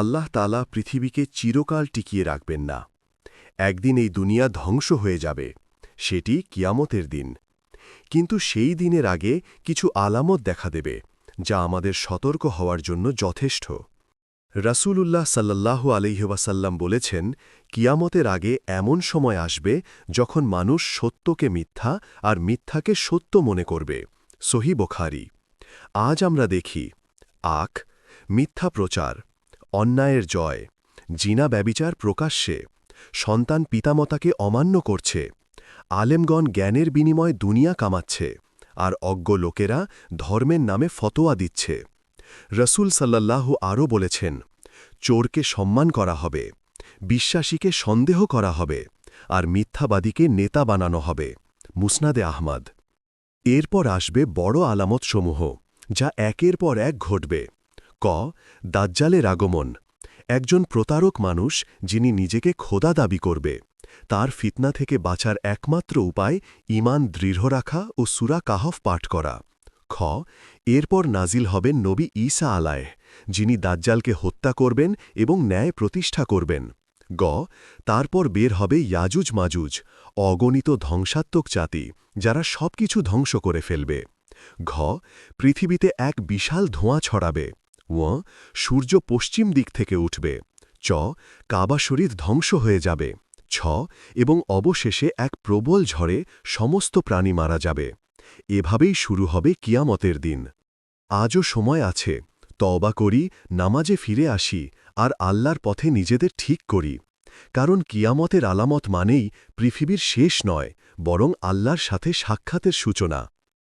আল্লাহ তালা পৃথিবীকে চিরকাল টিকিয়ে রাখবেন না। একদিন এই দুনিয়া ধ্বংস হয়ে যাবে, সেটি কিয়ামতের দিন। কিন্তু সেই দিনের আগে কিছু আলামত দেখা দেবে, যা আমাদের সতর্ক হওয়ার জন্য যথেষ্ট। রাসূলুল্লাহ সাল্লাল্লাহু আলহিহাসাল্লাম বলেছেন, কিয়ামতের আগে এমন সময় আসবে যখন মানুষ সত্যকে মিথ্যা আর মিথ্যাকে সত্য মনে করবে। সহি বোখারি। আজ আমরা দেখি, আখ, মিথ্যা প্রচার। অন্যায়ের জয়। জিনা ব্যবিচার প্রকাশ্যে। সন্তান পিতামাতাকে অমান্য করছে। আলেমগণ জ্ঞানের বিনিময় দুনিয়া কামাচ্ছে। আর অজ্ঞ লোকেরা ধর্মের নামে ফতোয়া দিচ্ছে। রসুল সাল্লাল্লাহু আরও বলেছেন, চোরকে সম্মান করা হবে, বিশ্বাসীকে সন্দেহ করা হবে, আর মিথ্যাবাদীকে নেতা বানানো হবে। মুসনাদে আহমদ। এরপর আসবে বড় আলামতসমূহ, যা একের পর এক ঘটবে। ক, দাজ্জালের আগমন। একজন প্রতারক মানুষ যিনি নিজেকে খোদা দাবি করবে, তার ফিতনা থেকে বাঁচার একমাত্র উপায় ইমান দৃঢ় রাখা ও সুরা কাহফ পাঠ করা। খ, এরপর নাজিল হবেন নবী ঈসা আলায় যিনি দাজ্জালকে হত্যা করবেন এবং ন্যায় প্রতিষ্ঠা করবেন। গ, তারপর বের হবে ইয়াজুজ মাজুজ, অগণিত ধ্বংসাত্মক জাতি, যারা সবকিছু ধ্বংস করে ফেলবে। ঘ, পৃথিবীতে এক বিশাল ধোঁয়া ছড়াবে। সূর্য পশ্চিম দিক থেকে উঠবে। চ কাবা শরীর ধ্বংস হয়ে যাবে। ছ এবং অবশেষে এক প্রবল ঝড়ে সমস্ত প্রাণী মারা যাবে। এভাবেই শুরু হবে কিয়ামতের দিন। আজও সময় আছে। তবা করি, নামাজে ফিরে আসি, আর আল্লাহর পথে নিজেদের ঠিক করি। কারণ কিয়ামতের আলামত মানেই পৃথিবীর শেষ নয়, বরং আল্লাহর সাথে সাক্ষাতের সূচনা।